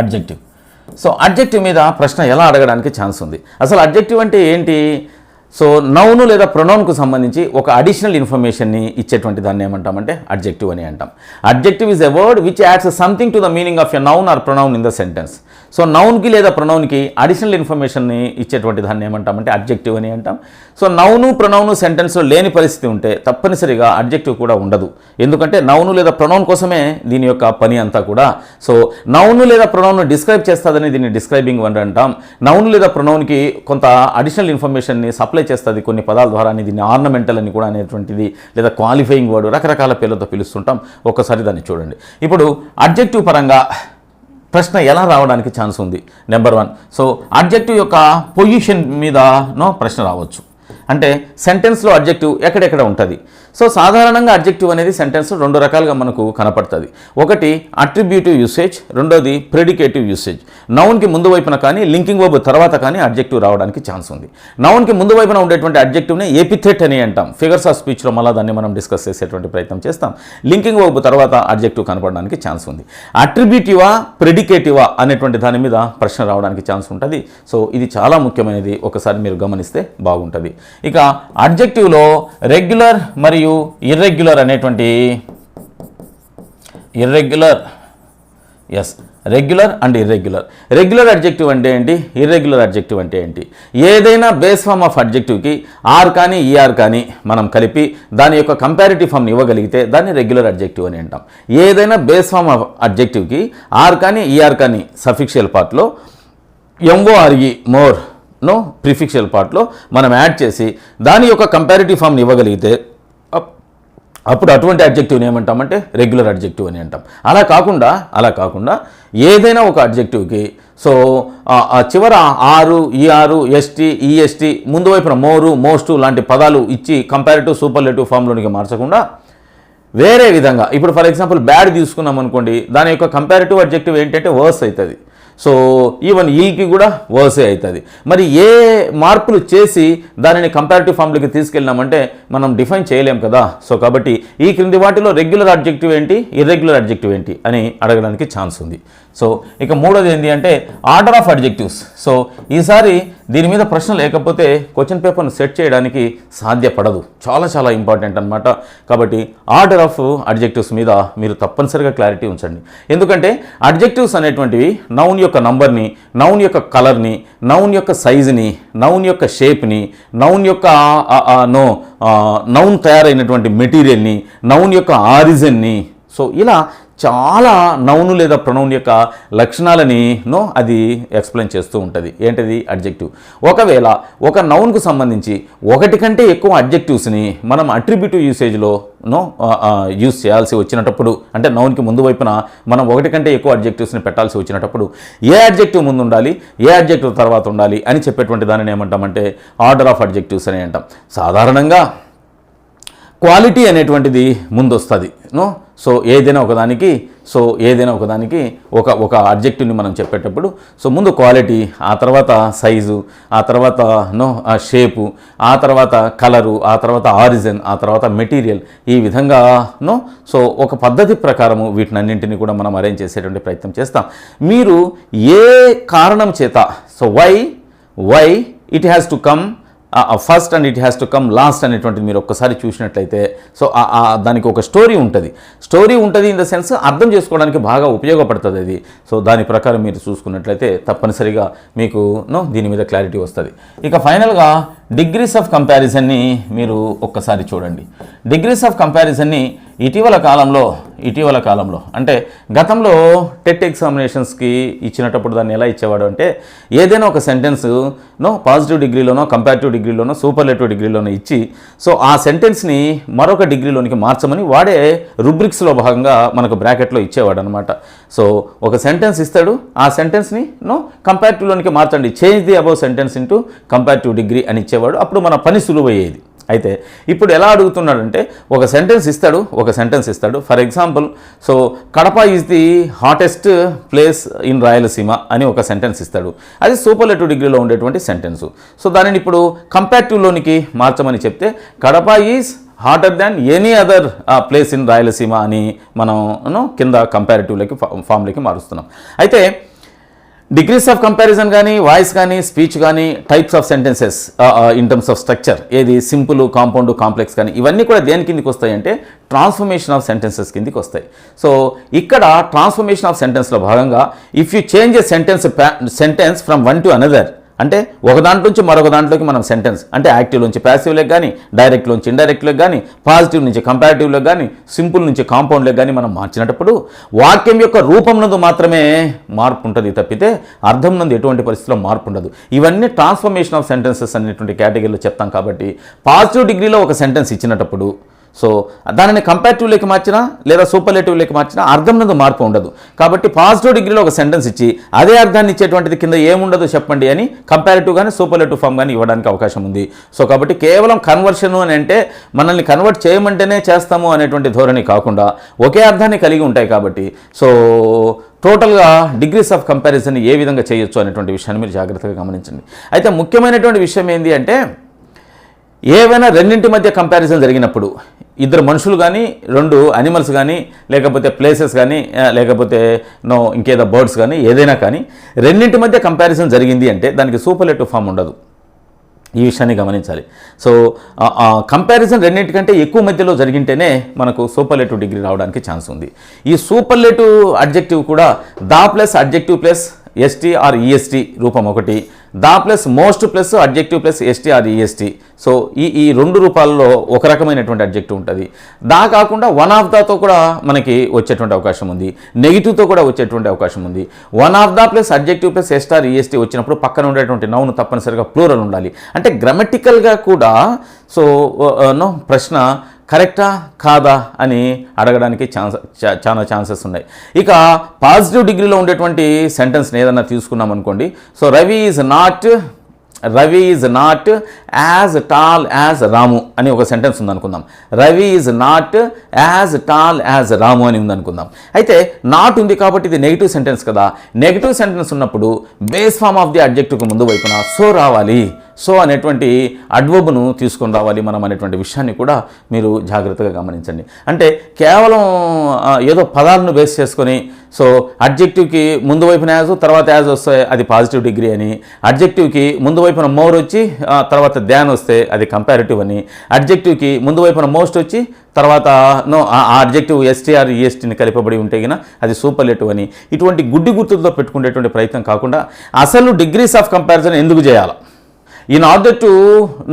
Adjective so adjective మీద ప్రశ్న ఎలా అడగడానికి ఛాన్స్ ఉంది? అసలు అడ్జెక్టివ్ అంటే ఏంటి? సో నౌను లేదా ప్రొనౌన్కు సంబంధించి ఒక అడిషనల్ ఇన్ఫర్మేషన్ని ఇచ్చేటువంటి దాన్ని ఏమంటామంటే అడ్జెక్టివ్ అని అంటాం. Adjective is a word which adds something to the meaning of a noun or pronoun in the sentence so నౌన్కి లేదా ప్రొనౌన్కి అడిషనల్ ఇన్ఫర్మేషన్ని ఇచ్చేటువంటి దాన్ని ఏమంటామంటే అబ్జెక్టివ్ అని అంటాం. సో నౌను ప్రొనౌను సెంటెన్స్లో లేని పరిస్థితి ఉంటే తప్పనిసరిగా అడ్జెక్టివ్ కూడా ఉండదు. ఎందుకంటే నౌను లేదా ప్రొనౌన్ కోసమే దీని యొక్క పని అంతా కూడా. సో నౌను లేదా ప్రొనౌన్ను డిస్క్రైబ్ చేస్తుందని దీన్ని డిస్క్రైబింగ్ అని అంటాం. నౌను లేదా ప్రొనౌన్కి కొంత అడిషనల్ ఇన్ఫర్మేషన్ని సప్లై చేస్తుంది కొన్ని పదాల ద్వారా దీన్ని ఆర్నమెంటల్ అని కూడా అనేటువంటిది లేదా క్వాలిఫైయింగ్ వర్డ్ రకరకాల పేర్లతో పిలుస్తుంటాం. ఒక్కసారి దాన్ని చూడండి. ఇప్పుడు అడ్జెక్టివ్ పరంగా ప్రశ్న ఎలా రావడానికి ఛాన్స్ ఉంది? నెంబర్ వన్ సో అడ్జెక్టివ్ యొక్క పొజిషన్ మీదనో ప్రశ్న రావచ్చు. అంటే సెంటెన్స్లో అడ్జెక్టివ్ ఎక్కడెక్కడ ఉంటుంది? సో సాధారణంగా అడ్జెక్టివ్ అనేది సెంటెన్స్ రెండు రకాలుగా మనకు కనపడుతుంది. ఒకటి అట్రిబ్యూటివ్ యూసేజ్ రెండోది ప్రెడికేటివ్ యూసేజ్ నౌన్కి ముందు వైపున కానీ లింకింగ్ వర్బ్ తర్వాత కానీ అడ్జెక్టివ్ రావడానికి ఛాన్స్ ఉంది. నౌన్కి ముందు వైపున ఉండేటువంటి అడ్జెక్టివ్నే ఎపిథెట్ అని అంటాం. ఫిగర్స్ ఆఫ్ స్పీచ్లో మళ్ళీ దాన్ని మనం డిస్కస్ చేసేటువంటి ప్రయత్నం చేస్తాం. లింకింగ్ వర్బ్ తర్వాత అడ్జెక్టివ్ కనపడడానికి ఛాన్స్ ఉంది. అట్రిబ్యూటివా ప్రెడికేటివా అనేటువంటి దాని మీద ప్రశ్న రావడానికి ఛాన్స్ ఉంటుంది. సో ఇది చాలా ముఖ్యమైనది. ఒకసారి మీరు గమనిస్తే బాగుంటుంది. ఇక అడ్జెక్టివ్లో రెగ్యులర్ మరియు ఇర్రెగ్యులర్ అనేటువంటి irregular as regular and irregular regular adjective అంటే ఏంటి? ఇర్రెగ్యులర్ అడ్జెక్టివ్ అంటే ఏంటి? ఏదైనా బేస్ ఫామ్ ఆఫ్ అడ్జెక్టివ్కి ఆర్ కానీ ఈఆర్ కానీ మనం కలిపి దాని యొక్క కంపారిటివ్ ఫామ్ని ఇవ్వగలిగితే దాన్ని రెగ్యులర్ అడ్జెక్టివ్ అని అంటాం. ఏదైనా బేస్ ఫామ్ ఆఫ్ అడ్జెక్టివ్కి ఆర్ కానీ ఈఆర్ కానీ సఫిక్షియల్ పార్ట్లో ఎంఓఆర్ఈ మోర్ నో ప్రిఫిక్షియల్ పార్ట్లో మనం యాడ్ చేసి దాని యొక్క కంపారిటివ్ ఫామ్ని ఇవ్వగలిగితే అప్పుడు అటువంటి అడ్జెక్టివ్ని ఏమంటామంటే రెగ్యులర్ అడ్జెక్టివ్ అని అంటాం. అలా కాకుండా అలా కాకుండా ఏదైనా ఒక అడ్జెక్టివ్కి సో ఆ- చివర ఆరు ఈ ఆరు ఎస్టీ ఈఎస్టీ ముందు వైపున మోరు మోస్టు లాంటి పదాలు ఇచ్చి కంపారిటివ్ సూపర్లేటివ్ ఫామ్లోనికి మార్చకుండా వేరే విధంగా ఇప్పుడు ఫర్ ఎగ్జాంపుల్ బ్యాడ్ తీసుకున్నాం అనుకోండి దాని యొక్క కంపారిటివ్ అడ్జెక్టివ్ ఏంటంటే వర్స్ అవుతుంది సో ఈవెన్ ఈకి కూడా వర్సే అవుతుంది. మరి ఏ మార్పులు చేసి దానిని కంపారిటివ్ ఫామ్లోకి తీసుకెళ్ళినామంటే మనం డిఫైన్ చేయలేం కదా. సో కాబట్టి ఈ క్రింది వాటిలో రెగ్యులర్ అబ్జెక్టివ్ ఏంటి? ఇర్రెగ్యులర్ అబ్జెక్టివ్ ఏంటి? అని అడగడానికి ఛాన్స్ ఉంది. సో ఇక మూడోది ఏంటి అంటే ఆర్డర్ ఆఫ్ అడ్జెక్టివ్స్ సో ఈసారి దీని మీద ప్రశ్న లేకపోతే క్వశ్చన్ పేపర్ను సెట్ చేయడానికి సాధ్యపడదు. చాలా చాలా ఇంపార్టెంట్ అనమాట కాబట్టి ఆర్డర్ ఆఫ్ అడ్జెక్టివ్స్ మీద మీరు తప్పనిసరిగా క్లారిటీ ఉంచండి. ఎందుకంటే అడ్జెక్టివ్స్ అనేటువంటివి నౌన్ యొక్క నంబర్ని నౌన్ యొక్క కలర్ని నౌన్ యొక్క సైజుని నౌన్ యొక్క షేప్ని నౌన్ యొక్క నో నౌన్ తయారైనటువంటి మెటీరియల్ని నౌన్ యొక్క ఆరిజిన్ని సో ఇలా చాలా నౌను లేదా ప్రొనౌన్ యొక్క లక్షణాలని నో అది ఎక్స్ప్లెయిన్ చేస్తూ ఉంటుంది. ఏంటిది? అడ్జెక్టివ్. ఒకవేళ ఒక నౌన్కు సంబంధించి ఒకటి కంటే ఎక్కువ అడ్జెక్టివ్స్ని మనం అట్రిబ్యూటివ్ యూసేజ్లో నో యూస్ చేయాల్సి వచ్చినప్పుడు అంటే నౌన్కి ముందు వైపున మనం ఒకటి కంటే ఎక్కువ అడ్జెక్టివ్స్ని పెట్టాల్సి వచ్చినప్పుడు ఏ అడ్జెక్టివ్ ముందు ఉండాలి? ఏ అడ్జెక్టివ్ తర్వాత ఉండాలి? అని చెప్పేటువంటి దానిని ఏమంటామంటే ఆర్డర్ ఆఫ్ అడ్జెక్టివ్స్ అని అంటాం. సాధారణంగా క్వాలిటీ అనేటువంటిది ముందు వస్తుంది నో? సో ఏదైనా ఒకదానికి సో ఏదైనా ఒకదానికి ఒక ఒక అడ్జెక్టివ్ని మనం చెప్పేటప్పుడు సో ముందు క్వాలిటీ ఆ తర్వాత సైజు ఆ తర్వాత నో ఆ షేపు ఆ తర్వాత కలరు ఆ తర్వాత ఆరిజిన్ ఆ తర్వాత మెటీరియల్ ఈ విధంగా నో సో ఒక పద్ధతి ప్రకారము వీటినన్నింటినీ కూడా మనం అరేంజ్ చేసేటువంటి ప్రయత్నం చేస్తాం. మీరు ఏ కారణం చేత so why why it has to come first and it has to come last అనేటువంటిది మీరు ఒక్కసారి చూసినట్లయితే సో దానికి ఒక స్టోరీ ఉంటుంది. స్టోరీ ఉంటుంది ఇన్ ద సెన్స్ అర్థం చేసుకోవడానికి బాగా ఉపయోగపడుతుంది అది. సో దాని ప్రకారం మీరు చూసుకున్నట్లయితే తప్పనిసరిగా మీకు నో దీని మీద క్లారిటీ వస్తుంది. ఇక ఫైనల్గా డిగ్రీస్ ఆఫ్ కంపారిజన్ని మీరు ఒక్కసారి చూడండి. డిగ్రీస్ ఆఫ్ కంపారిజన్ని ఇటీవల కాలంలో ఇటీవల కాలంలో అంటే గతంలో టెట్ ఎగ్జామినేషన్స్కి ఇచ్చినప్పుడు దాన్ని ఎలా ఇచ్చేవాడు అంటే ఏదైనా ఒక సెంటెన్స్ నో పాజిటివ్ డిగ్రీలోనో కంపారిటివ్ డిగ్రీలోనో సూపర్లేటివ్ డిగ్రీలోనో ఇచ్చి సో ఆ సెంటెన్స్ని మరొక డిగ్రీలోనికి మార్చమని వాడే రుబ్రిక్స్లో భాగంగా మనకు బ్రాకెట్లో ఇచ్చేవాడు అనమాట సో ఒక సెంటెన్స్ ఇస్తాడు ఆ సెంటెన్స్ని నో కంపారిటివ్లోనికి మార్చండి. Change the above sentence into comparative degree అని ఇచ్చేవాడు అప్పుడు మన పని సులువయ్యేది. అయితే ఇప్పుడు ఎలా అడుగుతున్నాడంటే ఒక సెంటెన్స్ ఇస్తాడు ఒక సెంటెన్స్ ఇస్తాడు. For example so Kadapa is the hottest place in Rayalaseema అని ఒక సెంటెన్స్ ఇస్తాడు. అది సూపర్లెటివ్ డిగ్రీలో ఉండేటువంటి సెంటెన్స్ సో దానిని ఇప్పుడు కంపారిటివ్లోనికి మార్చమని చెప్తే Kadapa is hotter than any other place in Rayalaseema అని మనం కింద కంపారిటివ్లోకి ఫామ్లోకి మారుస్తున్నాం. అయితే డిగ్రీస్ ఆఫ్ కంపారిజన్ కానీ వాయిస్ కానీ స్పీచ్ కానీ types of sentences in terms of structure ఏది సింపుల్ కాంపౌండ్ కాంప్లెక్స్ కానీ ఇవన్నీ కూడా దేని కిందికి వస్తాయంటే ట్రాన్స్ఫర్మేషన్ ఆఫ్ సెంటెన్సెస్ కిందికి వస్తాయి. సో ఇక్కడ ట్రాన్స్ఫర్మేషన్ ఆఫ్ సెంటెన్స్లో భాగంగా if you change a sentence sentence from one to another అంటే ఒక దాంట్లో నుంచి మరొక దాంట్లోకి మనం సెంటెన్స్ అంటే యాక్టివ్ నుంచి ప్యాసివ్లోకి కానీ డైరెక్ట్ నుంచి ఇండైరెక్ట్లోకి కానీ పాజిటివ్ నుంచి కంపారిటివ్లోకి కానీ సింపుల్ నుంచి కాంపౌండ్లోకి కానీ మనం మార్చినప్పుడు వాక్యం యొక్క రూపం నందు మాత్రమే మార్పు ఉంటుంది తప్పితే అర్థం నందు ఎటువంటి పరిస్థితిలో మార్పు ఉండదు. ఇవన్నీ ట్రాన్స్ఫర్మేషన్ ఆఫ్ సెంటెన్సెస్ అనేటువంటి కేటగిరీలో చెప్తాం కాబట్టి పాజిటివ్ డిగ్రీలో ఒక సెంటెన్స్ ఇచ్చినప్పుడు సో దానిని కంపారిటివ్లోకి మార్చినా లేదా సూపర్లేటివ్లోకి మార్చినా అర్థం నందు మార్పు ఉండదు. కాబట్టి పాజిటివ్ డిగ్రీలో ఒక సెంటెన్స్ ఇచ్చి అదే అర్థాన్ని ఇచ్చేటువంటిది కింద ఏముండదో చెప్పండి అని కంపారిటివ్ కానీ సూపర్లేటివ్ ఫామ్ కానీ ఇవ్వడానికి అవకాశం ఉంది. సో కాబట్టి కేవలం కన్వర్షన్ అని అంటే మనల్ని కన్వర్ట్ చేయమంటేనే చేస్తాము అనేటువంటి ధోరణి కాకుండా ఒకే అర్థాన్ని కలిగి ఉంటాయి కాబట్టి. సో టోటల్గా డిగ్రీస్ ఆఫ్ కంపారిజన్ ఏ విధంగా చేయొచ్చు అనేటువంటి విషయాన్ని మీరు జాగ్రత్తగా గమనించండి. అయితే ముఖ్యమైనటువంటి విషయం ఏంటి అంటే ఏవైనా రెండింటి మధ్య కంపారిజన్ జరిగినప్పుడు ఇద్దరు మనుషులు కానీ రెండు అనిమల్స్ కానీ లేకపోతే ప్లేసెస్ కానీ లేకపోతే నో ఇంకేదో బర్డ్స్ కానీ ఏదైనా కానీ రెండింటి మధ్య కంపారిజన్ జరిగింది అంటే దానికి సూపర్లెటివ్ ఫామ్ ఉండదు. ఈ విషయాన్ని గమనించాలి. సో కంపారిజన్ రెండింటికంటే ఎక్కువ మధ్యలో జరిగింటేనే మనకు సూపర్లేటివ్ డిగ్రీ రావడానికి ఛాన్స్ ఉంది. ఈ సూపర్లేటివ్ అడ్జెక్టివ్ కూడా the plus adjective plus ST or EST రూపం ఒకటి. The plus most plus adjective plus ST or EST so ఈ ఈ రెండు రూపాలలో ఒక రకమైనటువంటి అడ్జెక్టివ్ ఉంటుంది. దా కాకుండా వన్ ఆఫ్ దాతో కూడా మనకి వచ్చేటువంటి అవకాశం ఉంది. నెగిటివ్తో కూడా వచ్చేటువంటి అవకాశం ఉంది. One of the plus adjective plus ST or EST వచ్చినప్పుడు పక్కన ఉండేటువంటి నౌను తప్పనిసరిగా ప్లూరల్ ఉండాలి. అంటే గ్రామటికల్గా కూడా సో నో ప్రశ్న కరెక్టా? కాదా? అని అడగడానికి ఛాన్స్ చా- చాలా ఛాన్సెస్ ఉన్నాయి. ఇక పాజిటివ్ డిగ్రీలో ఉండేటువంటి సెంటెన్స్ని ఏదన్నా తీసుకున్నాం అనుకోండి so Ravi is not Ravi is not as tall as Ramu అని ఒక సెంటెన్స్ ఉందనుకుందాం. Ravi is not as tall as Ramu అని ఉందనుకుందాం. అయితే నాట్ ఉంది కాబట్టి ఇది నెగిటివ్ సెంటెన్స్ కదా. నెగిటివ్ సెంటెన్స్ ఉన్నప్పుడు బేస్ ఫామ్ ఆఫ్ ది అడ్జెక్టివ్కి ముందు వైపున సో రావాలి. సో అనేటువంటి అడ్వబ్ను తీసుకొని రావాలి మనం అనేటువంటి విషయాన్ని కూడా మీరు జాగ్రత్తగా గమనించండి. అంటే కేవలం ఏదో పదాలను బేస్ చేసుకొని సో అడ్జెక్టివ్కి ముందు వైపున యాజ్ తర్వాత యాజ్ వస్తే అది పాజిటివ్ డిగ్రీ అని అడ్జెక్టివ్కి ముందు వైపున మోర్ వచ్చి తర్వాత ధ్యాన్ వస్తే అది కంపారిటివ్ అని. అడ్జెక్టివ్కి ముందు వైపున మోస్ట్ వచ్చి తర్వాత నో ఆ అడ్జెక్టివ్ ఎస్టీఆర్ ఈఎస్టీని కలిపబడి ఉంటే గిన అది సూపర్లేటివ్ అని. ఇటువంటి గుడ్డి గుర్తులతో పెట్టుకునేటువంటి ప్రయత్నం కాకుండా అసలు డిగ్రీస్ ఆఫ్ కంపారిజన్ ఎందుకు చేయాలి? In order to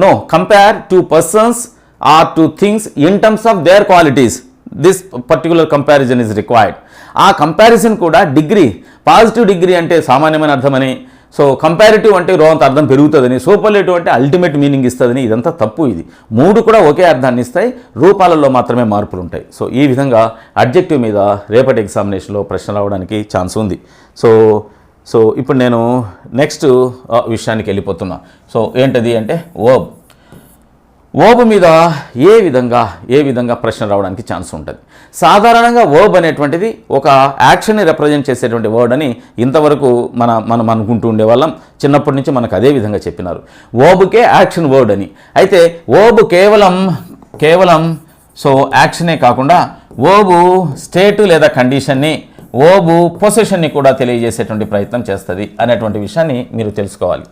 no compare two persons or two things in terms of their qualities this particular comparison is required ఆ కంపారిజన్ కూడా డిగ్రీ పాజిటివ్ డిగ్రీ అంటే సామాన్యమైన అర్థమని సో కంపారిటివ్ అంటే రోంత అర్థం పెరుగుతుందని సూపర్లేటివ్ అంటే అల్టిమేట్ మీనింగ్ ఇస్తుందని ఇదంతా తప్పు ఇది. మూడు కూడా ఒకే అర్థాన్ని ఇస్తాయి రూపాలలో మాత్రమే మార్పులు ఉంటాయి సో ఈ విధంగా అడ్జెక్టివ్ మీద రేపటి ఎగ్జామినేషన్లో ప్రశ్న రావడానికి ఛాన్స్ ఉంది. సో సో ఇప్పుడు నేను నెక్స్ట్ విషయానికి వెళ్ళిపోతున్నా. సో ఏంటది అంటే ఓబ్ ఓబ్ మీద ఏ విధంగా ఏ విధంగా ప్రశ్న రావడానికి ఛాన్స్ ఉంటుంది? సాధారణంగా ఓబ్ అనేటువంటిది ఒక యాక్షన్ని రిప్రజెంట్ చేసేటువంటి వర్డ్ అని ఇంతవరకు మన మనం అనుకుంటూ ఉండేవాళ్ళం. చిన్నప్పటి నుంచి మనకు అదే విధంగా చెప్పినారు. ఓబుకే యాక్షన్ వర్డ్ అని. అయితే ఓబు కేవలం కేవలం సో యాక్షనే కాకుండా ఓబు స్టేటు లేదా కండిషన్ని ఓబు పొజిషన్ని కూడా తెలియజేసేటువంటి ప్రయత్నం చేస్తుంది అనేటువంటి విషయాన్ని మీరు తెలుసుకోవాలి.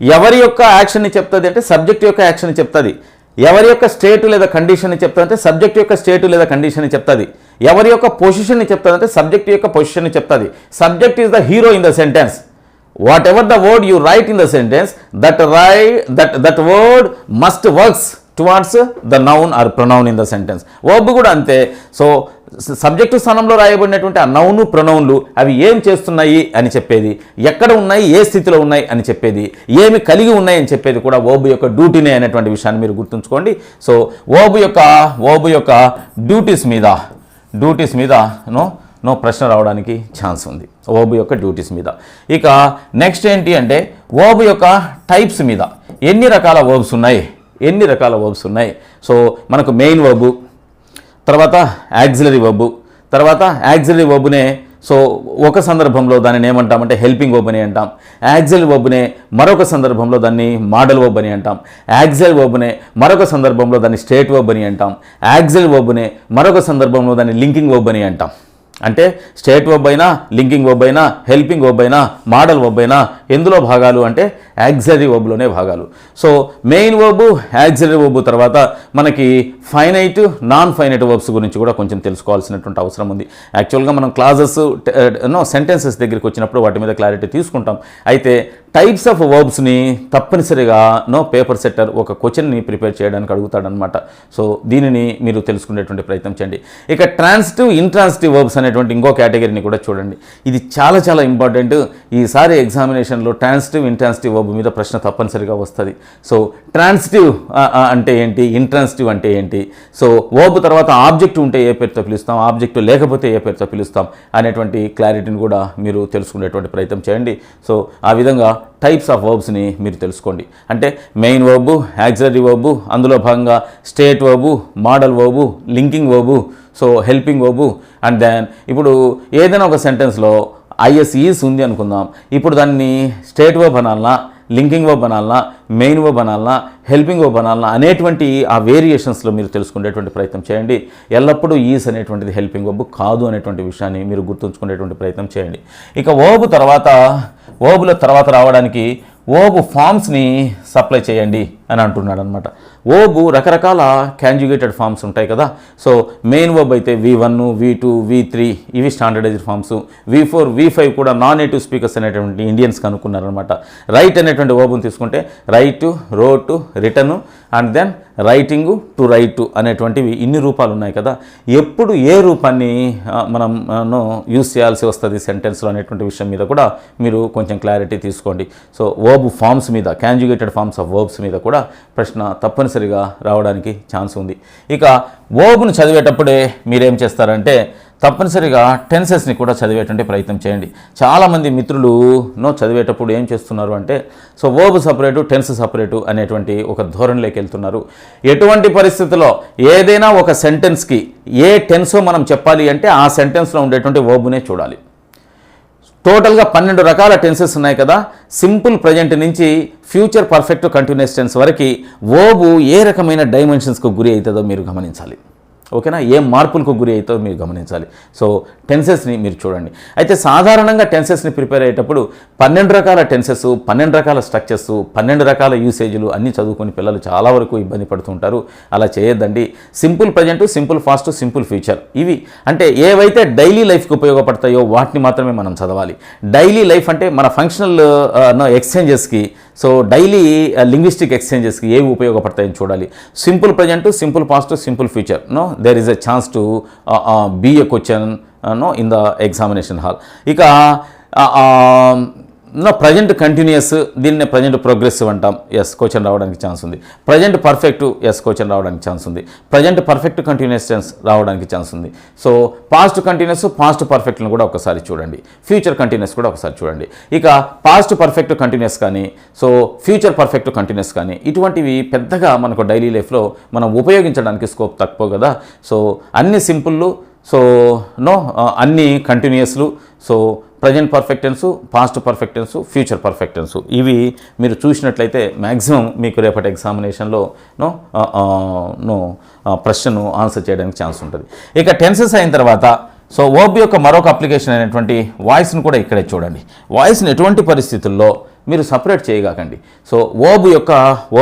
ఎవరి యొక్క యాక్షన్ని చెప్తుంది అంటే సబ్జెక్ట్ యొక్క యాక్షన్ చెప్తుంది. ఎవరి యొక్క స్టేట్ లేదా కండిషన్ని చెప్తుంది అంటే సబ్జెక్ట్ యొక్క స్టేట్ లేదా కండిషన్ని చెప్తుంది. ఎవరి యొక్క పొజిషన్ని చెప్తుంది అంటే సబ్జెక్ట్ యొక్క పొజిషన్ని చెప్తుంది. Subject is the hero in the sentence. Whatever the word you write in the sentence that write that that word must works towards the noun or pronoun in the sentence verb కూడా అంతే. So subject స్థానంలో రాయబడినటువంటి ఆ noun ప్రొనౌన్లు అవి ఏం చేస్తున్నాయి అని చెప్పేది ఎక్కడ ఉన్నాయి ఏ స్థితిలో ఉన్నాయి అని చెప్పేది ఏమి కలిగి ఉన్నాయి అని చెప్పేది కూడా ఓబు యొక్క డ్యూటీనే అనేటువంటి విషయాన్ని మీరు గుర్తుంచుకోండి. సో ఓబు యొక్క ఓబు యొక్క డ్యూటీస్ మీద డ్యూటీస్ మీద నో నో ప్రశ్న రావడానికి ఛాన్స్ ఉంది. ఓబు యొక్క డ్యూటీస్ మీద. ఇక నెక్స్ట్ ఏంటి అంటే ఓబు యొక్క టైప్స్ మీద ఎన్ని రకాల ఓబ్స్ ఉన్నాయి? ఎన్ని రకాల వర్బ్స్ ఉన్నాయి? సో మనకు మెయిన్ వర్బు తర్వాత యాక్సిలరీ వర్బు తర్వాత యాక్సిలరీ వర్బునే సో ఒక సందర్భంలో దానిని ఏమంటామంటే హెల్పింగ్ వర్బ్ అని అంటాం. యాక్సిల్ వర్బ్నే మరొక సందర్భంలో దాన్ని మోడల్ వర్బ్ అని అంటాం. యాక్సిల్ వర్బ్నే మరొక సందర్భంలో దాన్ని స్టేట్ వర్బ్ అని అంటాం. యాక్సిల్ వర్బ్నే మరొక సందర్భంలో దాన్ని లింకింగ్ వర్బ్ అని అంటాం. అంటే స్టేట్ వెబ్ అయినా లింకింగ్ వెబ్ అయినా హెల్పింగ్ వెబ్ అయినా మోడల్ వెబ్ అయినా ఎందులో భాగాలు అంటే యాక్సరీ వెబ్లోనే భాగాలు. So main verb auxiliary verb తర్వాత మనకి ఫైనైట్ నాన్ ఫైనైట్ వెబ్స్ గురించి కూడా కొంచెం తెలుసుకోవాల్సినటువంటి అవసరం ఉంది. యాక్చువల్గా మనం క్లాజెస్ నో సెంటెన్సెస్ దగ్గరికి వచ్చినప్పుడు వాటి మీద క్లారిటీ తీసుకుంటాం. అయితే టైప్స్ ఆఫ్ వర్బ్స్ని తప్పనిసరిగా నో పేపర్ సెట్టర్ ఒక క్వశ్చన్ని ప్రిపేర్ చేయడానికి అడుగుతాడనమాట సో దీనిని మీరు తెలుసుకునేటువంటి ప్రయత్నం చేయండి. ఇక ట్రాన్సిటివ్ ఇంట్రాన్సిటివ్ వర్బ్స్ అనేటువంటి ఇంకో కేటగిరీని కూడా చూడండి. ఇది చాలా చాలా ఇంపార్టెంట్. ఈసారి ఎగ్జామినేషన్లో ట్రాన్సిటివ్ ఇంట్రాన్సిటివ్ వర్బ్ మీద ప్రశ్న తప్పనిసరిగా వస్తుంది. సో ట్రాన్సిటివ్ అంటే ఏంటి? ఇంట్రాన్సిటివ్ అంటే ఏంటి? సో వర్బ్ తర్వాత ఆబ్జెక్ట్ ఉంటే ఏ పేరుతో పిలుస్తాం? ఆబ్జెక్ట్ లేకపోతే ఏ పేరుతో పిలుస్తాం? అనేటువంటి క్లారిటీని కూడా మీరు తెలుసుకునేటువంటి ప్రయత్నం చేయండి. సో ఆ విధంగా టైప్స్ ఆఫ్ వర్బ్స్ని మీరు తెలుసుకోండి. అంటే మెయిన్ వర్బు యాక్సరీ వర్బు అందులో భాగంగా state verb modal verb linking verb so helping verb. And then ఇప్పుడు ఏదైనా ఒక సెంటెన్స్లో ఐఎస్ ఈస్ ఉంది అనుకుందాం. ఇప్పుడు దాన్ని స్టేట్ వర్బ్ అనాలనా లింకింగ్ వర్బ్ అనాలనా మెయిన్ వర్బ్ అనాలనా హెల్పింగ్ వర్బ్ అనాలనా అనేటువంటి ఆ వేరియేషన్స్లో మీరు తెలుసుకునేటువంటి ప్రయత్నం చేయండి. ఎల్లప్పుడూ ఈస్ అనేటువంటిది హెల్పింగ్ వర్బ్ కాదు అనేటువంటి విషయాన్ని మీరు గుర్తుంచుకునేటువంటి ప్రయత్నం చేయండి. ఇక ఓబు తర్వాత ఓబుల తర్వాత రావడానికి ఓబు ఫామ్స్ని సప్లై చేయండి అని అంటున్నాడు అనమాట ఓబు రకరకాల క్యాంజుగేటెడ్ ఫామ్స్ ఉంటాయి కదా. సో మెయిన్ ఓబ్ అయితే V one V two V three ఇవి standardised forms. V four V five కూడా నాన్ నేటివ్ స్పీకర్స్ అనేటువంటి ఇండియన్స్ కనుక్కున్నారనమాట రైట్ అనేటువంటి ఓబుని తీసుకుంటే write wrote written and then writing to write అనేటువంటివి ఇన్ని రూపాలు ఉన్నాయి కదా. ఎప్పుడు ఏ రూపాన్ని మనం యూస్ చేయాల్సి వస్తుంది సెంటెన్స్లో అనేటువంటి విషయం మీద కూడా మీరు కొంచెం క్లారిటీ తీసుకోండి. సో ఓ వర్బ్ ఫామ్స్ మీద క్యాంజుగేటెడ్ ఫామ్స్ ఆఫ్ వర్బ్స్ మీద కూడా ప్రశ్న తప్పనిసరిగా రావడానికి ఛాన్స్ ఉంది. ఇక వర్బ్ను చదివేటప్పుడే మీరేం చేస్తారంటే తప్పనిసరిగా టెన్సెస్ని కూడా చదివేటువంటి ప్రయత్నం చేయండి. చాలామంది మిత్రులు నో చదివేటప్పుడు ఏం చేస్తున్నారు? అంటే so verb separate tense separate అనేటువంటి ఒక ధోరణిలోకి వెళ్తున్నారు. ఎటువంటి పరిస్థితుల్లో ఏదైనా ఒక సెంటెన్స్కి ఏ టెన్సో మనం చెప్పాలి అంటే ఆ సెంటెన్స్లో ఉండేటువంటి వర్బ్నే చూడాలి. టోటల్గా పన్నెండు రకాల టెన్సెస్ ఉన్నాయి కదా. సింపుల్ ప్రజెంట్ నుంచి ఫ్యూచర్ పర్ఫెక్ట్ కంటిన్యూస్ టెన్స్ వరకు ఓబు ఏ రకమైన డైమెన్షన్స్కు గురి అవుతుందో మీరు గమనించాలి. ఓకేనా? ఏ మార్పులకు గురి అవుతుందో మీరు గమనించాలి. సో టెన్సెస్ని మీరు చూడండి. అయితే సాధారణంగా టెన్సెస్ని ప్రిపేర్ అయ్యేటప్పుడు పన్నెండు రకాల టెన్సెస్ పన్నెండు రకాల స్ట్రక్చర్స్ పన్నెండు రకాల యూసేజ్లు అన్నీ చదువుకొని పిల్లలు చాలా వరకు ఇబ్బంది పడుతుంటారు అలా చేయొద్దండి. Simple present simple past simple future. ఇవి అంటే ఏవైతే డైలీ లైఫ్కి ఉపయోగపడతాయో వాటిని మాత్రమే మనం చదవాలి. డైలీ లైఫ్ అంటే మన ఫంక్షనల్ ఎక్స్చేంజెస్కి సో డైలీ లింగ్విస్టిక్ ఎక్స్చేంజెస్కి ఏవి ఉపయోగపడతాయని చూడాలి. Simple present simple past simple future. No? There is a chance to be a question no in the examination hall ఇక నో ప్రజెంట్ కంటిన్యూస్ దీన్నే ప్రజెంట్ ప్రోగ్రెసివ్ అంటాం. ఎస్ క్వశ్చన్ రావడానికి chance ఉంది. Present perfect yes question రావడానికి chance ఉంది. Present perfect continuous tense రావడానికి chance ఉంది. So past continuous past పర్ఫెక్ట్ని కూడా ఒకసారి చూడండి. ఫ్యూచర్ కంటిన్యూస్ కూడా ఒకసారి చూడండి. ఇక పాస్ట్ పర్ఫెక్ట్ కంటిన్యూస్ కానీ సో ఫ్యూచర్ పర్ఫెక్ట్ కంటిన్యూస్ కానీ ఇటువంటివి పెద్దగా మనకు డైలీ లైఫ్లో మనం ఉపయోగించడానికి స్కోప్ తక్కువ కదా. సో అన్ని సింపుల్లు సో నో అన్ని కంటిన్యూస్లు so present perfect tense past perfect tense future perfect tense ఇవి మీరు చూసినట్లయితే మ్యాక్సిమం మీకు రేపటి ఎగ్జామినేషన్లో నో నో ప్రశ్నను ఆన్సర్ చేయడానికి ఛాన్స్ ఉంటుంది. ఇక టెన్సెస్ అయిన తర్వాత సో ఓబ్ యొక్క మరొక అప్లికేషన్ అయినటువంటి వాయిస్ను కూడా ఇక్కడే చూడండి. వాయిస్ని ఎటువంటి పరిస్థితుల్లో మీరు సపరేట్ చేయగాకండి. సో ఓబు యొక్క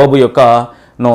ఓబు యొక్క నో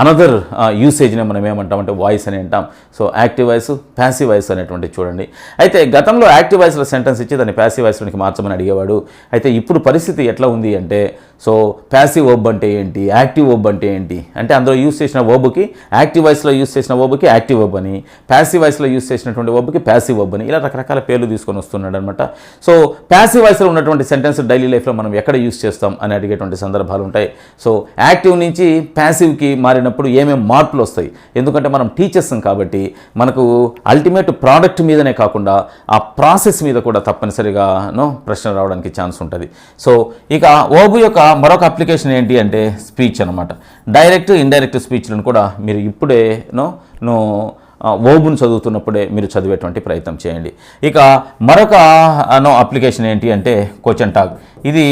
అనదర్ యూసేజ్ని మనం ఏమంటామంటే వాయిస్ అని అంటాం. So active voice passive voice అనేటువంటి చూడండి. అయితే గతంలో యాక్టివ్ వాయిస్లో సెంటెన్స్ ఇచ్చి దాన్ని ప్యాసివ్ వాయిస్లోకి మార్చమని అడిగేవాడు. అయితే ఇప్పుడు పరిస్థితి ఎట్లా ఉంది అంటే సో ప్యాసివ్ ఓబ్ అంటే ఏంటి? యాక్టివ్ ఓబ్ అంటే ఏంటి? అంటే అందులో యూస్ చేసిన ఓబుకి యాక్టివ్ వాయిస్లో యూస్ చేసిన ఓబుకి యాక్టివ్ ఓబ్ అని ప్యాసివ్ వాయిస్లో యూస్ చేసినటువంటి ఓబుకి ప్యాసివ్ ఓబ్ అని ఇలా రకరకాల పేర్లు తీసుకొని వస్తున్నాడు అనమాట సో ప్యాసివ్ వాయిస్లో ఉన్నటువంటి సెంటెన్స్ డైలీ లైఫ్లో మనం ఎక్కడ యూస్ చేస్తాం అని అడిగేటువంటి సందర్భాలు ఉంటాయి. సో యాక్టివ్ నుంచి ప్యాసివ్కి మారినప్పుడు ఏమేమి మార్పులు వస్తాయి? ఎందుకంటే మనం టీచర్స్ కాబట్టి మనకు అల్టిమేట్ ప్రోడక్ట్ మీదనే కాకుండా ఆ ప్రాసెస్ మీద కూడా తప్పనిసరిగా నో ప్రశ్న రావడానికి ఛాన్స్ ఉంటుంది. సో ఇక ఓబు యొక్క మరొక అప్లికేషన్ ఏంటి అంటే స్పీచ్ అనమాట డైరెక్ట్ ఇండైరెక్ట్ స్పీచ్లను కూడా మీరు ఇప్పుడే నో నో ఓబును చదువుతున్నప్పుడే మీరు చదివేటువంటి ప్రయత్నం చేయండి. ఇక మరొక నో అప్లికేషన్ ఏంటి అంటే క్వశ్చన్ టాక్. ఇది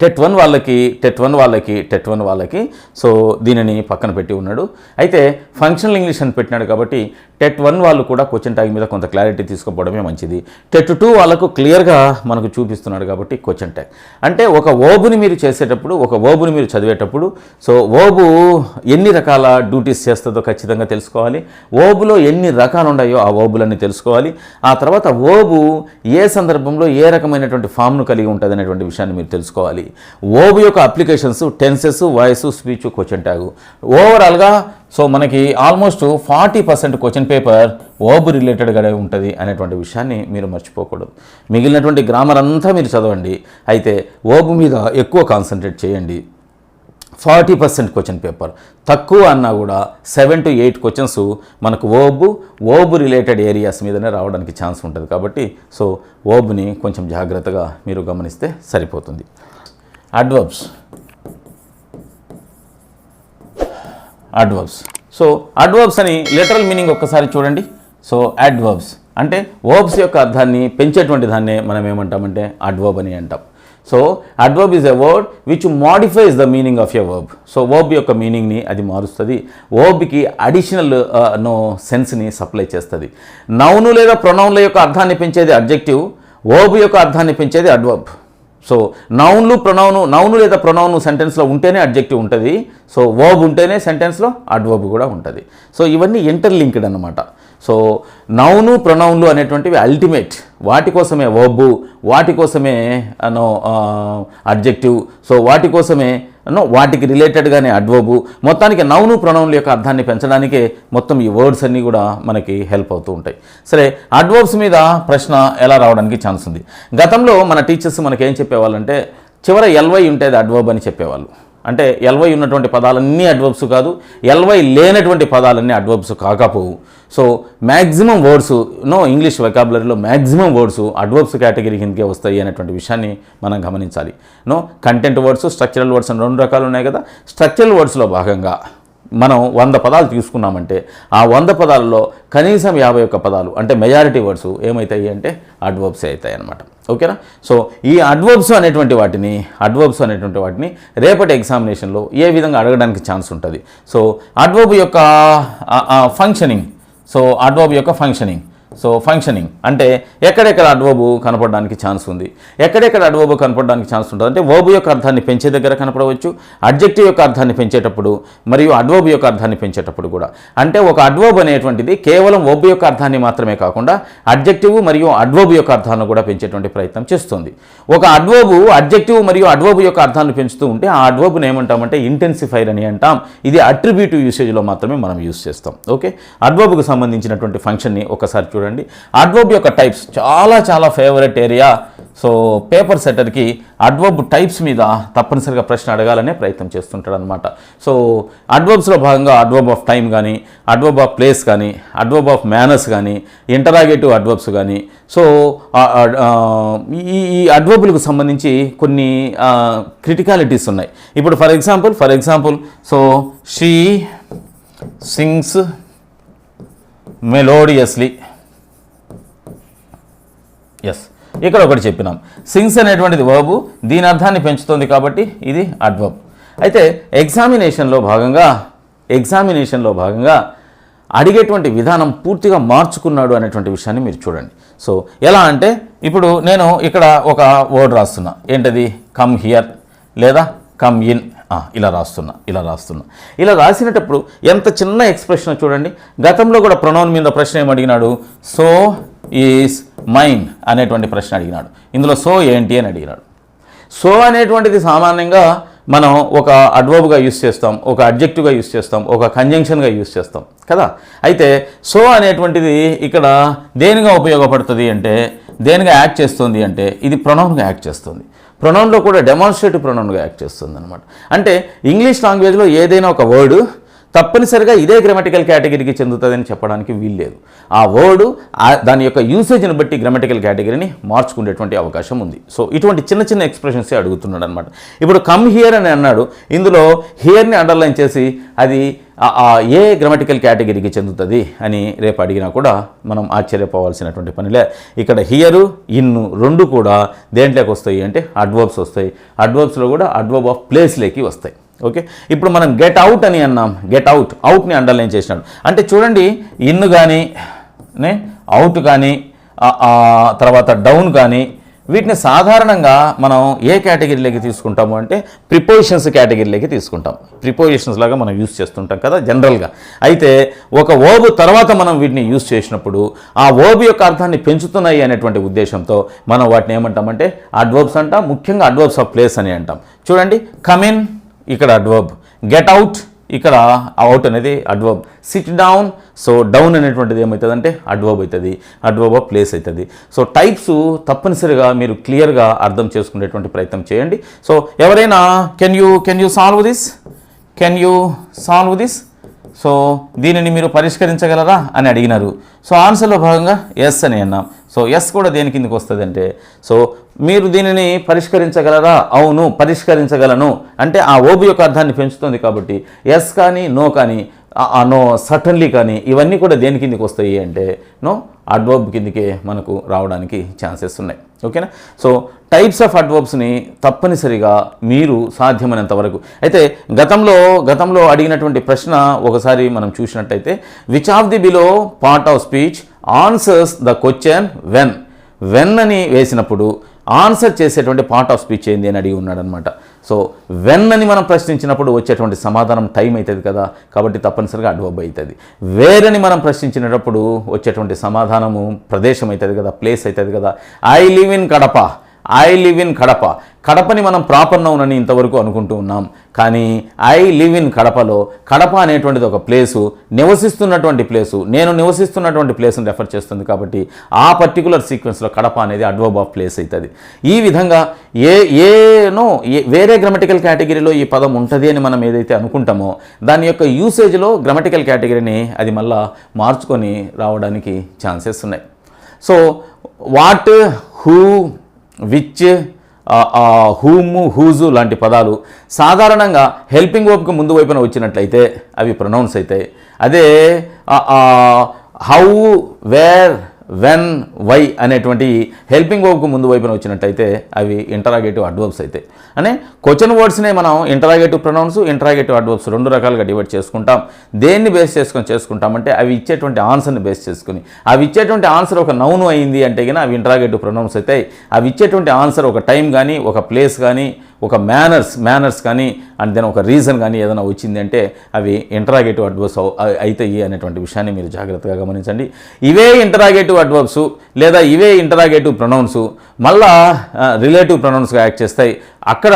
టెట్ వన్ వాళ్ళకి టెట్ వన్ వాళ్ళకి టెట్ వన్ వాళ్ళకి సో దీనిని పక్కన పెట్టి ఉన్నాడు. అయితే ఫంక్షనల్ ఇంగ్లీష్ అని పెట్టినాడు కాబట్టి టెట్ వన్ వాళ్ళు కూడా క్వశ్చన్ ట్యాగ్ మీద కొంత క్లారిటీ తీసుకోవడమే మంచిది. టెట్ టూ వాళ్ళకు క్లియర్గా మనకు చూపిస్తున్నాడు కాబట్టి క్వశ్చన్ ట్యాగ్ అంటే ఒక ఓబుని మీరు చేసేటప్పుడు ఒక ఓబుని మీరు చదివేటప్పుడు సో ఓబు ఎన్ని రకాల డ్యూటీస్ చేస్తుందో ఖచ్చితంగా తెలుసుకోవాలి. ఓబులో ఎన్ని రకాలు ఉన్నాయో ఆ ఓబులన్నీ తెలుసుకోవాలి. ఆ తర్వాత ఓబు ఏ సందర్భంలో ఏ రకమైనటువంటి ఫామ్ను కలిగి ఉంటుంది అనేటువంటి విషయాన్ని మీరు తెలుసుకోవాలి. ఓబు యొక్క applications tenses voice speech question tag ఓవరాల్గా సో మనకి almost forty percent question paper ఓబు రిలేటెడ్గానే ఉంటుంది అనేటువంటి విషయాన్ని మీరు మర్చిపోకూడదు. మిగిలినటువంటి గ్రామర్ అంతా మీరు చదవండి. అయితే ఓబు మీద ఎక్కువ కాన్సన్ట్రేట్ చేయండి. ఫార్టీ పర్సెంట్ క్వశ్చన్ పేపర్ తక్కువ అన్నా కూడా సెవెన్ టు ఎయిట్ క్వశ్చన్స్ మనకు ఓబు ఓబు రిలేటెడ్ ఏరియాస్ మీదనే రావడానికి ఛాన్స్ ఉంటుంది కాబట్టి సో ఓబుని కొంచెం జాగ్రత్తగా మీరు గమనిస్తే సరిపోతుంది. అడ్వర్బ్స్ అడ్వర్బ్స్ సో అడ్వర్బ్స్ అని లిటరల్ మీనింగ్ ఒక్కసారి చూడండి. సో అడ్వర్బ్స్ అంటే వర్బ్స్ యొక్క అర్థాన్ని పెంచేటువంటి దాన్నే మనం ఏమంటామంటే అడ్వర్బ్ అని అంటాం. So adverb is a word which modifies the meaning of a verb so verb యొక్క మీనింగ్ని అది మారుస్తుంది. వర్బ్కి అడిషనల్ నో సెన్స్ని సప్లై చేస్తుంది. నౌను లేదా ప్రొనౌన్ల యొక్క అర్థాన్ని పెంచేది అడ్జెక్టివ్ వర్బ్ యొక్క అర్థాన్ని పెంచేది అడ్వర్బ్ సో నౌన్లు ప్రొనౌను నౌను లేదా ప్రొనౌను సెంటెన్స్లో ఉంటేనే అడ్జెక్టివ్ ఉంటుంది. సో వర్బ్ ఉంటేనే సెంటెన్స్లో అడ్వర్బ్ కూడా ఉంటుంది. సో ఇవన్నీ ఇంటర్లింక్డ్ అనమాట సో నౌను ప్రొనౌన్లు అనేటువంటివి అల్టిమేట్ వాటి కోసమే వర్బు వాటి కోసమే అనో అడ్జెక్టివ్ సో వాటి కోసమే నో వాటికి రిలేటెడ్గానే అడ్వబు మొత్తానికి నౌను ప్రొనౌన్ల యొక్క అర్థాన్ని పెంచడానికే మొత్తం ఈ వర్డ్స్ అన్నీ కూడా మనకి హెల్ప్ అవుతూ ఉంటాయి. సరే అడ్వర్బ్స్ మీద ప్రశ్న ఎలా రావడానికి ఛాన్స్ ఉంది? గతంలో మన టీచర్స్ మనకేం చెప్పేవాళ్ళంటే చివర ఎల్వై ఉంటుంది అది అడ్వర్బ్ అని చెప్పేవాళ్ళు. అంటే ఎల్వై ఉన్నటువంటి పదాలన్నీ అడ్వర్బ్స్ కాదు ఎల్వై లేనటువంటి పదాలన్నీ adverbs కాకపోవు. So maximum words no English వెకాబులరీలో maximum words adverbs category కిందకే వస్తాయి అనేటువంటి విషయాన్ని మనం గమనించాలి. No content words structural words అని రెండు రకాలు ఉన్నాయి కదా స్ట్రక్చరల్ వర్డ్స్లో భాగంగా మనం వంద పదాలు తీసుకున్నామంటే ఆ వంద పదాలలో కనీసం యాభై ఒక్క పదాలు అంటే మెజారిటీ వర్డ్స్ ఏమవుతాయి అంటే అడ్వర్బ్స్ అవుతాయి అనమాట ఓకేనా? సో ఈ అడ్వర్బ్స్ అనేటువంటి వాటిని అడ్వర్బ్స్ అనేటువంటి వాటిని రేపటి ఎగ్జామినేషన్లో ఏ విధంగా అడగడానికి ఛాన్స్ ఉంటుంది? సో అడ్వర్బ్ యొక్క ఫంక్షనింగ్ సో అడ్వర్బ్ యొక్క ఫంక్షనింగ్ సో ఫంక్షనింగ్ అంటే ఎక్కడెక్కడ అడ్వోబు కనపడడానికి ఛాన్స్ ఉంది? ఎక్కడెక్కడ అడ్వబు కనపడడానికి ఛాన్స్ ఉంటుంది? అంటే ఓబు యొక్క అర్థాన్ని పెంచే దగ్గర కనపడవచ్చు అడ్జెక్టివ్ యొక్క అర్థాన్ని పెంచేటప్పుడు మరియు అడ్వర్బ్ యొక్క అర్థాన్ని పెంచేటప్పుడు కూడా. అంటే ఒక అడ్వర్బ్ అనేటువంటిది కేవలం ఓబు యొక్క అర్థాన్ని మాత్రమే కాకుండా అడ్జెక్టివ్ మరియు అడ్వర్బ్ యొక్క అర్థాన్ని కూడా పెంచేటువంటి ప్రయత్నం చేస్తుంది. ఒక అడ్వోబు అడ్జెక్టివ్ మరియు అడ్వోబు యొక్క అర్థాన్ని పెంచుతూ ఉంటే ఆ అడ్వర్బ్ని ఏమంటామంటే ఇంటెన్సిఫైర్ అని అంటాం. ఇది అట్రిబ్యూటివ్ యూసేజ్లో మాత్రమే మనం యూస్ చేస్తాం. ఓకే అడ్వర్బ్కు సంబంధించినటువంటి ఫంక్షన్ని ఒకసారి చూడండి. అడ్వర్బ్ యొక్క టైప్స్ చాలా చాలా ఫేవరెట్ ఏరియా సో పేపర్ సెటర్కి అడ్వబ్ టైప్స్ మీద తప్పనిసరిగా ప్రశ్న అడగాలనే ప్రయత్నం చేస్తుంటాడు అనమాట సో అడ్వర్బ్స్లో భాగంగా అడ్వర్బ్ ఆఫ్ టైం కానీ అడ్వబ్ ఆఫ్ ప్లేస్ కానీ అడ్వబ్ ఆఫ్ మేనర్స్ కానీ ఇంటరాగేటివ్ అడ్వర్బ్స్ కానీ సో ఈ ఈ అడ్వర్బులకు సంబంధించి కొన్ని క్రిటికాలిటీస్ ఉన్నాయి. ఇప్పుడు for example for example so she sings melodiously yes ఇక్కడ ఒకటి చెప్పినాం. సింగ్స్ అనేటువంటిది వర్బు దీని అర్థాన్ని పెంచుతుంది కాబట్టి ఇది అడ్వర్బ్ అయితే ఎగ్జామినేషన్లో భాగంగా ఎగ్జామినేషన్లో భాగంగా అడిగేటువంటి విధానం పూర్తిగా మార్చుకున్నాడు అనేటువంటి విషయాన్ని మీరు చూడండి. సో ఎలా అంటే ఇప్పుడు నేను ఇక్కడ ఒక వర్డ్ రాస్తున్నా. ఏంటది? కమ్ హియర్ లేదా కమ్ ఇన్ ఇలా రాస్తున్నా ఇలా రాస్తున్నా. ఇలా రాసినప్పుడు ఎంత చిన్న ఎక్స్ప్రెషన్ చూడండి. గతంలో కూడా ప్రొనౌన్ మీద ప్రశ్న ఏమడిగినాడు అడిగినాడు? సో ఈస్ మైన్ అనేటువంటి ప్రశ్న అడిగినాడు. ఇందులో సో ఏంటి అని అడిగినాడు. సో అనేటువంటిది సామాన్యంగా మనం ఒక అడ్వర్బ్గా యూస్ చేస్తాం ఒక అడ్జెక్టివ్గా యూస్ చేస్తాం ఒక కంజంక్షన్గా యూస్ చేస్తాం కదా? అయితే సో అనేటువంటిది ఇక్కడ దేనిగా ఉపయోగపడుతుంది అంటే దేనిగా యాక్ట్ చేస్తుంది అంటే ఇది ప్రొనౌన్గా యాక్ట్ చేస్తుంది. ప్రొనౌన్లో కూడా డెమాన్స్ట్రేటివ్ ప్రొనౌన్గా యాక్ట్ చేస్తుంది అనమాట అంటే ఇంగ్లీష్ లాంగ్వేజ్లో ఏదైనా ఒక వర్డ్ తప్పనిసరిగా ఇదే గ్రామటికల్ కేటగిరీకి చెందుతుందని చెప్పడానికి వీల్లేదు. ఆ వర్డ్ దాని యొక్క యూసేజ్ని బట్టి గ్రామటికల్ కేటగిరీని మార్చుకునేటువంటి అవకాశం ఉంది. సో ఇటువంటి చిన్న చిన్న ఎక్స్ప్రెషన్సే అడుగుతున్నాడు అనమాట ఇప్పుడు కమ్ హియర్ అని అన్నాడు. ఇందులో హియర్ని అండర్లైన్ చేసి అది ఆ- ఏ గ్రామటికల్ కేటగిరీకి చెందుతుంది అని రేపు అడిగినా కూడా మనం ఆశ్చర్యపోవాల్సినటువంటి పనిలే ఇక్కడ హియరు ఇన్ను రెండు కూడా దేంట్లోకి వస్తాయి అంటే అడ్వర్బ్స్ వస్తాయి. అడ్వర్బ్స్లో కూడా అడ్వర్బ్ ఆఫ్ ప్లేస్లోకి వస్తాయి. ఓకే? ఇప్పుడు మనం గెట్ అవుట్ అని అన్నాం. గెట్ అవుట్ అవుట్ని అండర్లైన్ చేసినాడు. అంటే చూడండి ఇన్ను కానీ అవుట్ కానీ తర్వాత డౌన్ కానీ వీటిని సాధారణంగా మనం ఏ కేటగిరీలోకి తీసుకుంటాము అంటే ప్రిపోజిషన్స్ కేటగిరీలోకి తీసుకుంటాం. ప్రిపోజిషన్స్ లాగా మనం యూస్ చేస్తుంటాం కదా జనరల్గా అయితే ఒక ఓబు తర్వాత మనం వీటిని యూస్ చేసినప్పుడు ఆ ఓబు యొక్క అర్థాన్ని పెంచుతున్నాయి అనేటువంటి ఉద్దేశంతో మనం వాటిని ఏమంటామంటే అడ్వర్బ్స్ అంటాం ముఖ్యంగా అడ్వర్బ్స్ ఆఫ్ ప్లేస్ అని అంటాం. చూడండి కమిన్ ఇక్కడ అడ్వర్బ్ గెట్ అవుట్ ఇక్కడ అవుట్ అనేది adverb sit down so down అనేటువంటిది ఏమవుతుందంటే అడ్వర్బ్ అవుతుంది అడ్వర్బ్ ఆఫ్ ప్లేస్ అవుతుంది సో టైప్స్ తప్పనిసరిగా మీరు క్లియర్గా అర్థం చేసుకునేటువంటి ప్రయత్నం చేయండి. సో ఎవరైనా can you can you solve this can you solve this so దీనిని మీరు పరిష్కరించగలరా అని అడిగినారు. సో ఆన్సర్లో భాగంగా ఎస్ అని అన్నాం. సో ఎస్ కూడా దేని కిందకి వస్తుంది అంటే సో మీరు దీనిని పరిష్కరించగలరా? అవును పరిష్కరించగలను. అంటే ఆ ఓబు యొక్క అర్థాన్ని పెంచుతుంది కాబట్టి ఎస్ కానీ నో కానీ ఆ- నో సటన్లీ కానీ ఇవన్నీ కూడా దేని కిందకి వస్తాయి అంటే నో అడ్వర్బ్ కిందకే మనకు రావడానికి ఛాన్సెస్ ఉన్నాయి. ఓకేనా సో టైప్స్ ఆఫ్ అడ్వర్బ్స్ని తప్పనిసరిగా మీరు సాధ్యమైనంత వరకు. అయితే గతంలో గతంలో అడిగినటువంటి ప్రశ్న ఒకసారి మనం చూసినట్టయితే which of the below part of speech answers the question when when అని వేసినప్పుడు ఆన్సర్ చేసేటువంటి పార్ట్ ఆఫ్ స్పీచ్ ఏంది అని అడిగి ఉన్నాడనమాట సో వెన్ అని మనం ప్రశ్నించినప్పుడు వచ్చేటువంటి సమాధానం టైం అవుతుంది కదా కాబట్టి తప్పనిసరిగా అడ్వబ్ అవుతుంది వేరని మనం ప్రశ్నించినప్పుడు వచ్చేటువంటి సమాధానము ప్రదేశం అవుతుంది కదా ప్లేస్ అవుతుంది కదా. I live in Kadapa. I live in Kadapa. కడపని మనం ప్రాపర్ నౌన్ అని ఇంతవరకు అనుకుంటూ ఉన్నాం. కానీ ఐ లివ్ ఇన్ కడపలో కడప అనేటువంటిది ఒక ప్లేసు నివసిస్తున్నటువంటి ప్లేసు నేను నివసిస్తున్నటువంటి ప్లేస్ని రెఫర్ చేస్తుంది కాబట్టి ఆ పర్టికులర్ సీక్వెన్స్లో కడప అనేది అడ్వబ్ ఆఫ్ ప్లేస్ అవుతుంది. ఈ విధంగా ఏ ఏనో ఏ వేరే గ్రామటికల్ కేటగిరీలో ఈ పదం ఉంటుంది అని మనం ఏదైతే అనుకుంటామో దాని యొక్క యూసేజ్లో గ్రామటికల్ కేటగిరీని అది మళ్ళా మార్చుకొని రావడానికి ఛాన్సెస్ ఉన్నాయి. So what who which whom whose లాంటి పదాలు సాధారణంగా హెల్పింగ్ వర్బ్కి ముందు వైపున వచ్చినట్లయితే అవి ప్రొనౌన్స్ అవుతాయి. అదే హౌ వేర్ వెన్ వై అనేటువంటి హెల్పింగ్ వర్బ్కు ముందు వైపున వచ్చినట్టయితే అవి ఇంటరాగేటివ్ అడ్వర్బ్స్ అయితే. అనే క్వశ్చన్ వర్డ్స్నే మనం ఇంటరాగేటివ్ ప్రొనౌన్స్ ఇంటరాగేటివ్ అడ్వర్బ్స్ రెండు రకాలుగా డివైడ్ చేసుకుంటాం. దేన్ని బేస్ చేసుకొని చేసుకుంటామంటే అవి ఇచ్చేటువంటి ఆన్సర్ని బేస్ చేసుకుని. అవి ఇచ్చేటువంటి ఆన్సర్ ఒక నౌను అయింది అంటే కనుక అవి ఇంటరాగేటివ్ ప్రొనౌన్స్ అవుతాయి అవి ఇచ్చేటువంటి ఆన్సర్ ఒక టైం కానీ ఒక ప్లేస్ కానీ ఒక మేనర్స్ మేనర్స్ కానీ అండ్ దెన్ ఒక రీజన్ కానీ ఏదైనా వచ్చింది అంటే అవి ఇంటరాగేటివ్ అడ్వర్బ్స్ అవుతాయి అనేటువంటి విషయాన్ని మీరు జాగ్రత్తగా గమనించండి. ఇవే ఇంటరాగేటివ్ అడ్వర్బ్స్ లేదా ఇవే ఇంటరాగేటివ్ ప్రొనౌన్స్ మళ్ళా రిలేటివ్ ప్రొనౌన్స్గా యాక్ట్ చేస్తాయి. అక్కడ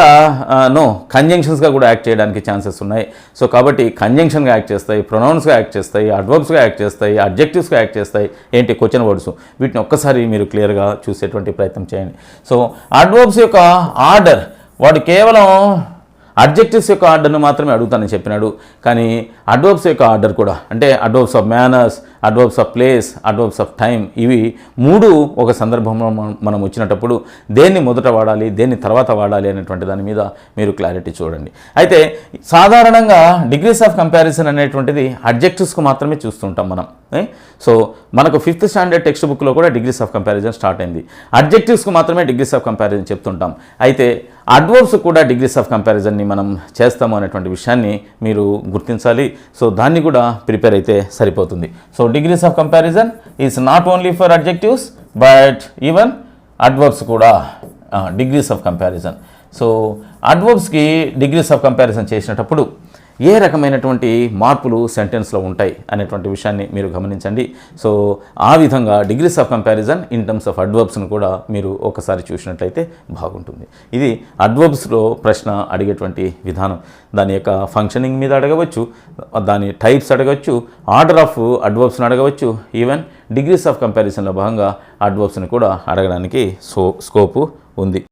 నో కంజంక్షన్స్గా కూడా యాక్ట్ చేయడానికి ఛాన్సెస్ ఉన్నాయి. సో కాబట్టి కంజంక్షన్గా యాక్ట్ చేస్తాయి ప్రొనౌన్స్గా యాక్ట్ చేస్తాయి అడ్వర్బ్స్గా యాక్ట్ చేస్తాయి అడ్జెక్టివ్స్గా యాక్ట్ చేస్తాయి. ఏంటి? క్వశ్చన్ వర్డ్స్ వీటిని ఒక్కసారి మీరు క్లియర్గా చూసేటువంటి ప్రయత్నం చేయండి. సో అడ్వర్బ్స్ యొక్క ఆర్డర్ వాడు కేవలం అడ్జెక్టివ్స్ యొక్క ఆర్డర్ను మాత్రమే అడుగుతానని చెప్పినాడు. కానీ అడ్వర్బ్స్ యొక్క ఆర్డర్ కూడా అంటే adverbs of manners adverbs of place adverbs of time ఇవి మూడు ఒక సందర్భంలో మనం- మనం వచ్చినప్పుడు దేన్ని మొదట వాడాలి దేన్ని తర్వాత వాడాలి అనేటువంటి దాని మీద మీరు క్లారిటీ చూడండి. అయితే సాధారణంగా డిగ్రీస్ ఆఫ్ కంపారిజన్ అనేటువంటిది అడ్జెక్టివ్స్కు మాత్రమే చూస్తుంటాం మనం సో మనకు ఫిఫ్త్ స్టాండర్డ్ టెక్స్ట్ బుక్లో కూడా డిగ్రీస్ ఆఫ్ కంపారిజన్ స్టార్ట్ అయింది. అడ్జెక్టివ్స్కు మాత్రమే డిగ్రీస్ ఆఫ్ కంపారిజన్ చెప్తుంటాం. అయితే అడ్వర్బ్స్ కూడా డిగ్రీస్ ఆఫ్ కంపారిజన్ని మనం చేస్తాము అనేటువంటి విషయాన్ని మీరు గుర్తించాలి. సో దాన్ని కూడా ప్రిపేర్ అయితే సరిపోతుంది. So degrees of comparison is not only for adjectives but even adverbs కూడా డిగ్రీస్ ఆఫ్ కంపారిజన్. సో అడ్వర్బ్స్కి డిగ్రీస్ ఆఫ్ కంపారిజన్ చేసినప్పుడు ఏ రకమైనటువంటి మార్పులు సెంటెన్స్లో ఉంటాయి అనేటువంటి విషయాన్ని మీరు గమనించండి. సో ఆ విధంగా degrees of comparison in terms of అడ్వర్బ్స్ను కూడా మీరు ఒకసారి చూసినట్లయితే బాగుంటుంది. ఇది అడ్వర్బ్స్లో ప్రశ్న అడిగేటువంటి విధానం. దాని యొక్క ఫంక్షనింగ్ మీద అడగవచ్చు దాని టైప్స్ అడగవచ్చు ఆర్డర్ ఆఫ్ అడ్వర్బ్స్ని అడగవచ్చు ఈవెన్ డిగ్రీస్ ఆఫ్ కంపారిజన్లో భాగంగా అడ్వర్బ్స్ని కూడా అడగడానికి సో స్కోపు ఉంది.